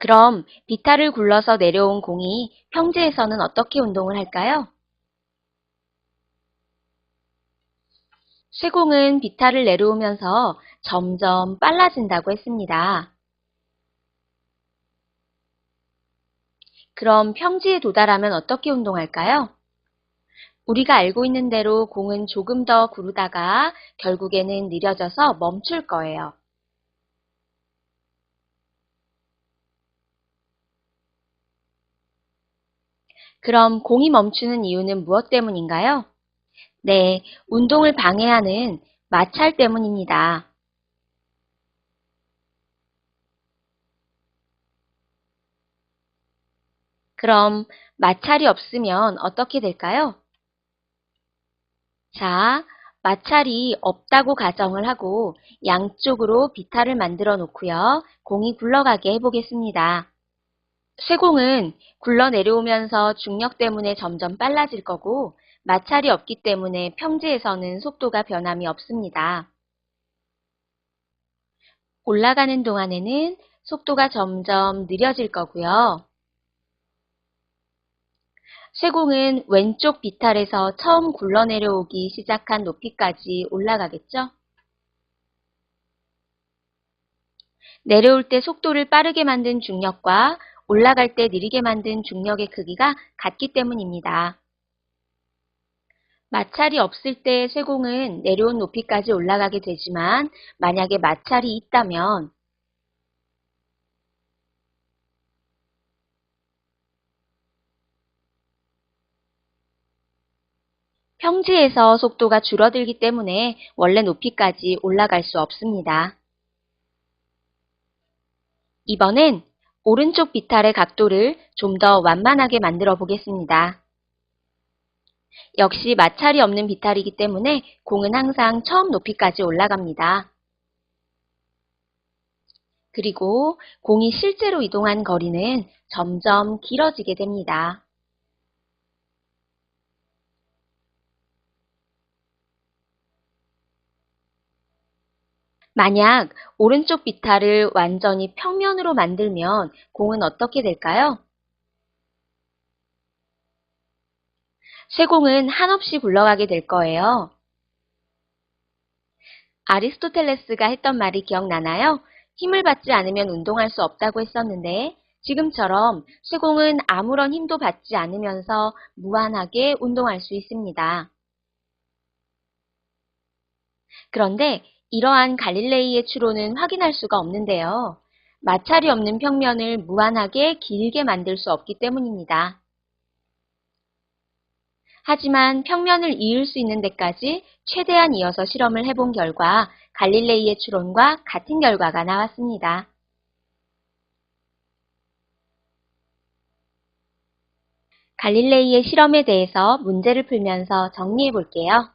그럼 비탈을 굴러서 내려온 공이 평지에서는 어떻게 운동을 할까요? 쇠공은 비탈을 내려오면서 점점 빨라진다고 했습니다. 그럼 평지에 도달하면 어떻게 운동할까요? 우리가 알고 있는 대로 공은 조금 더 구르다가 결국에는 느려져서 멈출 거예요. 그럼 공이 멈추는 이유는 무엇 때문인가요? 네, 운동을 방해하는 마찰 때문입니다. 그럼 마찰이 없으면 어떻게 될까요? 자, 마찰이 없다고 가정을 하고 양쪽으로 비탈을 만들어 놓고요. 공이 굴러가게 해보겠습니다. 쇠공은 굴러 내려오면서 중력 때문에 점점 빨라질 거고 마찰이 없기 때문에 평지에서는 속도가 변함이 없습니다. 올라가는 동안에는 속도가 점점 느려질 거고요. 쇠공은 왼쪽 비탈에서 처음 굴러 내려오기 시작한 높이까지 올라가겠죠? 내려올 때 속도를 빠르게 만든 중력과 올라갈 때 느리게 만든 중력의 크기가 같기 때문입니다. 마찰이 없을 때 쇠공은 내려온 높이까지 올라가게 되지만 만약에 마찰이 있다면 평지에서 속도가 줄어들기 때문에 원래 높이까지 올라갈 수 없습니다. 이번엔 오른쪽 비탈의 각도를 좀 더 완만하게 만들어 보겠습니다. 역시 마찰이 없는 비탈이기 때문에 공은 항상 처음 높이까지 올라갑니다. 그리고 공이 실제로 이동한 거리는 점점 길어지게 됩니다. 만약 오른쪽 비탈을 완전히 평면으로 만들면 공은 어떻게 될까요? 쇠공은 한없이 굴러가게 될 거예요. 아리스토텔레스가 했던 말이 기억나나요? 힘을 받지 않으면 운동할 수 없다고 했었는데 지금처럼 쇠공은 아무런 힘도 받지 않으면서 무한하게 운동할 수 있습니다. 그런데 이러한 갈릴레이의 추론은 확인할 수가 없는데요. 마찰이 없는 평면을 무한하게 길게 만들 수 없기 때문입니다. 하지만 평면을 이을 수 있는 데까지 최대한 이어서 실험을 해본 결과 갈릴레이의 추론과 같은 결과가 나왔습니다. 갈릴레이의 실험에 대해서 문제를 풀면서 정리해 볼게요.